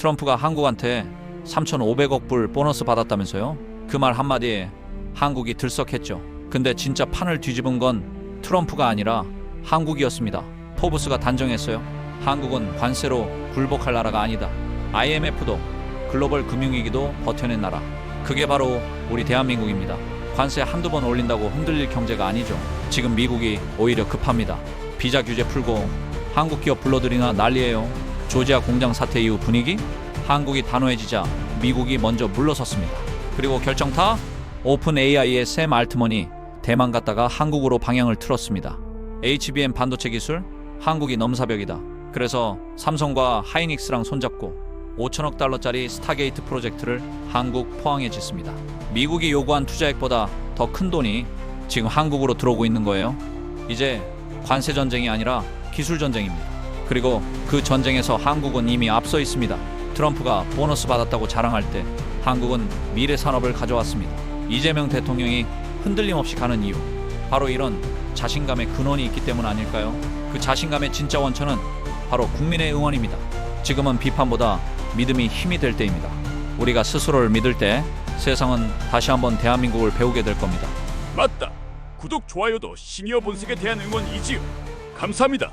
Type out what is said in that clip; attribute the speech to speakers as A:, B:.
A: 트럼프가 한국한테 3,500억 불 보너스 받았다면서요? 그 말 한마디에 한국이 들썩했죠. 근데 진짜 판을 뒤집은 건 트럼프가 아니라 한국이었습니다. 포브스가 단정했어요. 한국은 관세로 굴복할 나라가 아니다. IMF도 글로벌 금융위기도 버텨낸 나라. 그게 바로 우리 대한민국입니다. 관세 한두 번 올린다고 흔들릴 경제가 아니죠. 지금 미국이 오히려 급합니다. 비자 규제 풀고 한국 기업 불러들이나 난리예요. 조지아 공장 사태 이후 분위기? 한국이 단호해지자 미국이 먼저 물러섰습니다. 그리고 결정타? 오픈 AI의 샘 알트먼이 대만 갔다가 한국으로 방향을 틀었습니다. HBM 반도체 기술? 한국이 넘사벽이다. 그래서 삼성과 하이닉스랑 손잡고 5천억 달러짜리 스타게이트 프로젝트를 한국 포항에 짓습니다. 미국이 요구한 투자액보다 더 큰 돈이 지금 한국으로 들어오고 있는 거예요. 이제 관세 전쟁이 아니라 기술 전쟁입니다. 그리고 그 전쟁에서 한국은 이미 앞서 있습니다. 트럼프가 보너스 받았다고 자랑할 때 한국은 미래 산업을 가져왔습니다. 이재명 대통령이 흔들림 없이 가는 이유 바로 이런 자신감의 근원이 있기 때문 아닐까요? 그 자신감의 진짜 원천은 바로 국민의 응원입니다. 지금은 비판보다 믿음이 힘이 될 때입니다. 우리가 스스로를 믿을 때 세상은 다시 한번 대한민국을 배우게 될 겁니다.
B: 맞다. 구독 좋아요도 시니어 본색에 대한 응원이지요. 감사합니다.